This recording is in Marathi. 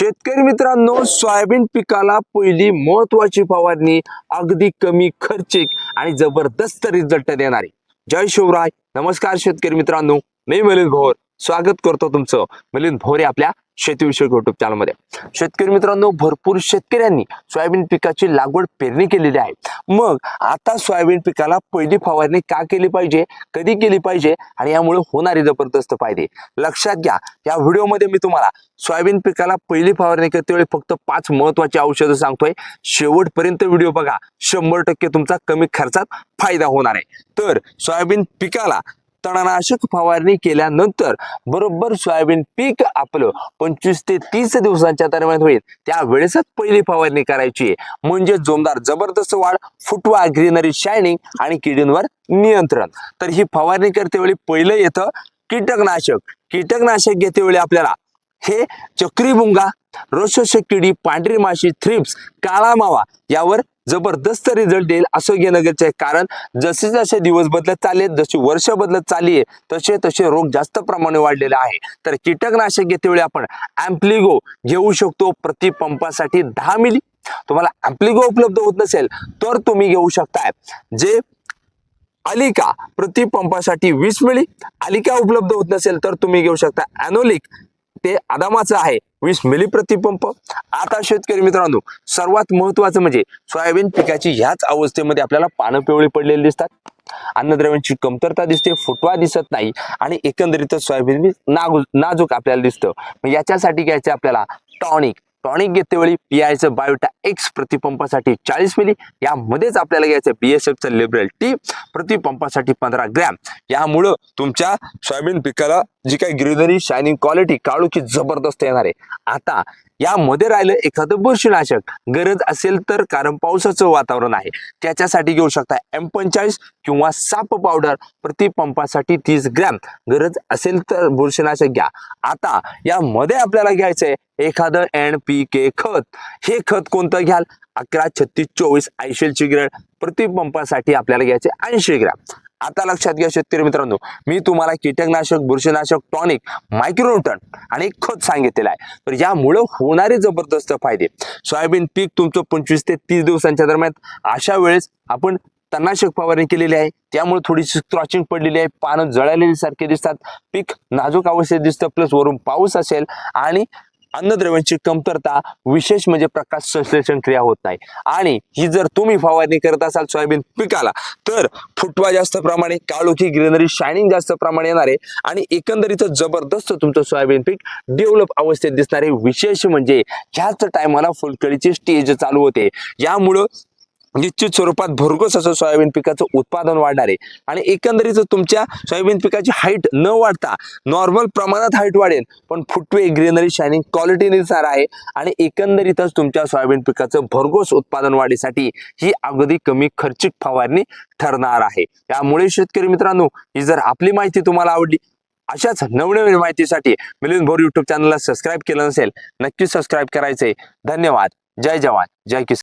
शेतकरी मित्रांनो सोयाबीन पिकाला पहिली महत्वाची फवारणी अगदी कमी खर्चिक आणि जबरदस्त रिझल्ट देणारी. जय शिवराय. नमस्कार शेतकरी मित्रांनो. मी मिलिंद भोर. स्वागत करतो तुमचं मिलिंद भोरे आपल्या शेतीविषयक युट्यूब चॅनलमध्ये शेतकरी मित्रांनो भरपूर शेतकऱ्यांनी सोयाबीन पिकाची लागवड पेरणी केलेली आहे. मग आता सोयाबीन पिकाला पहिली फवारणी का केली पाहिजे? कधी केली पाहिजे? आणि यामुळे होणारी जबरदस्त फायदे. लक्षात घ्या या व्हिडिओमध्ये मी तुम्हाला सोयाबीन पिकाला पहिली फवारणी करते वेळी फक्त पाच महत्वाची औषधं सांगतोय. शेवटपर्यंत व्हिडिओ बघा. शंभर टक्के तुमचा कमी खर्चात फायदा होणार आहे. तर सोयाबीन पिकाला तणनाशक फवारणी केल्यानंतर बरोबर सोयाबीन पीक आपलं पंचवीस ते तीस दिवसांच्या दरम्यान होईल. त्यावेळेसच पहिली फवारणी करायची. आहे म्हणजे जोमदार जबरदस्त वाढ फुटवा ग्रीनरी शायनिंग आणि किडींवर नियंत्रण. तर ही फवारणी करते वेळी पहिलं येतं कीटकनाशक. कीटकनाशक घेते वेळी आपल्याला हे चक्री भुंगा किडी पांढरी माशी थ्रिप्स काळा मावा यावर जबरदस्त रिझल्ट येईल असं घेणं गरजेचं आहे. कारण जसे जसे दिवस बदलत चालले जशी वर्ष बदलत चालली आहे तसे तसे रोग जास्त प्रमाणे वाढलेले आहे. तर कीटकनाशक घेतेवेळी आपण अँप्लिगो घेऊ शकतो प्रति पंपासाठी दहा मिली. तुम्हाला अँप्लिगो उपलब्ध होत नसेल तर तुम्ही घेऊ शकताय. जे अलिका प्रति पंपासाठी वीस मिली. अलिका उपलब्ध होत नसेल तर तुम्ही घेऊ शकता अॅनोलिक ते आदामाचं आहे. वीस मिली प्रतिपंप आता शेतकरी मित्रांनो सर्वात महत्वाचं म्हणजे सोयाबीन पिकाची ह्याच अवस्थेमध्ये आपल्याला पानं पिवळी पडलेली दिसतात. अन्नद्रव्यांची कमतरता दिसते फुटवा दिसत नाही आणि एकंदरीतच सोयाबीन नागू नाजूक आपल्याला दिसतं. याच्यासाठी घ्यायचं आपल्याला टॉनिक. टॉनिक घेते वेळी पियायचं बायोटा एक्स प्रतिपंपासाठी चाळीस मिली यामध्येच आपल्याला घ्यायचं बी एस एफचं लिबरल टी प्रतिपंपासाठी पंधरा ग्रॅम यामुळं तुमच्या सोयाबीन पिकाला जी काही ग्रीनरी शायनिंग क्वालिटी काळोखी जबरदस्त येणार आहे. आता यामध्ये राहिलं एखादं बुरशीनाशक. गरज असेल तर कारण पावसाचं वातावरण आहे. त्याच्यासाठी घेऊ शकता एम पंचाळीस किंवा साप पावडर प्रति पंपासाठी तीस ग्रॅम. गरज असेल तर बुरशीनाशक घ्या. आता यामध्ये आपल्याला घ्यायचंय एखादं एन पी के खत. हे खत कोणतं घ्याल? अकरा छत्तीस चोवीस ऐंशी ग्रॅम प्रतिपंपासाठी आपल्याला घ्यायचे ऐंशी ग्रॅम. आता लक्षात घ्या शेतकरी मित्रांनो मी तुम्हाला कीटकनाशक बुरशीनाशक टॉनिक मायक्रोन्यूटन आणि खत सांगितलेलं आहे. तर यामुळं होणारे जबरदस्त फायदे. सोयाबीन पीक तुमचं पंचवीस ते तीस दिवसांच्या दरम्यान अशा वेळेस आपण तणनाशक फवारणी केलेली आहे. त्यामुळे थोडीशी क्रॉचिंग पडलेली आहे. पानं जळालेली सारखे दिसतात. पीक नाजूक अवस्थेत दिसतं. प्लस वरून पाऊस असेल आणि अन्नद्रव्यांची कमतरता विशेष म्हणजे प्रकाश संश्लेषण क्रिया होत नाही. आणि ही जर तुम्ही फवारणी करत असाल सोयाबीन पिकाला तर फुटवा जास्त प्रमाणे काळोखी ग्रीनरी शायनिंग जास्त प्रमाणे येणारे आणि एकंदरीत जबरदस्त तुमचं सोयाबीन पीक डेव्हलप अवस्थेत दिसणारे. विशेष म्हणजे ह्याच टायमाला फुलकळीची स्टेज चालू होते. यामुळं निश्चित स्वरूपात भरघोस असं सोयाबीन पिकाचं उत्पादन वाढणार. आहे आणि एकंदरीत तुमच्या सोयाबीन पिकाची हाईट न वाढता नॉर्मल प्रमाणात हाईट वाढेल पण फुटवे ग्रीनरी शायनिंग क्वालिटी आहे. आणि एकंदरीतच तुमच्या सोयाबीन पिकाचं भरघोस उत्पादन वाढीसाठी ही अगदी कमी खर्चिक फवारणी ठरणार आहे. त्यामुळे शेतकरी मित्रांनो ही जर आपली माहिती तुम्हाला आवडली अशाच नवनवीन माहितीसाठी मिलिंद भोर युट्यूब चॅनलला सबस्क्राईब केलं नसेल नक्की सबस्क्राईब करायचंय. धन्यवाद. जय जवान. जय किसान.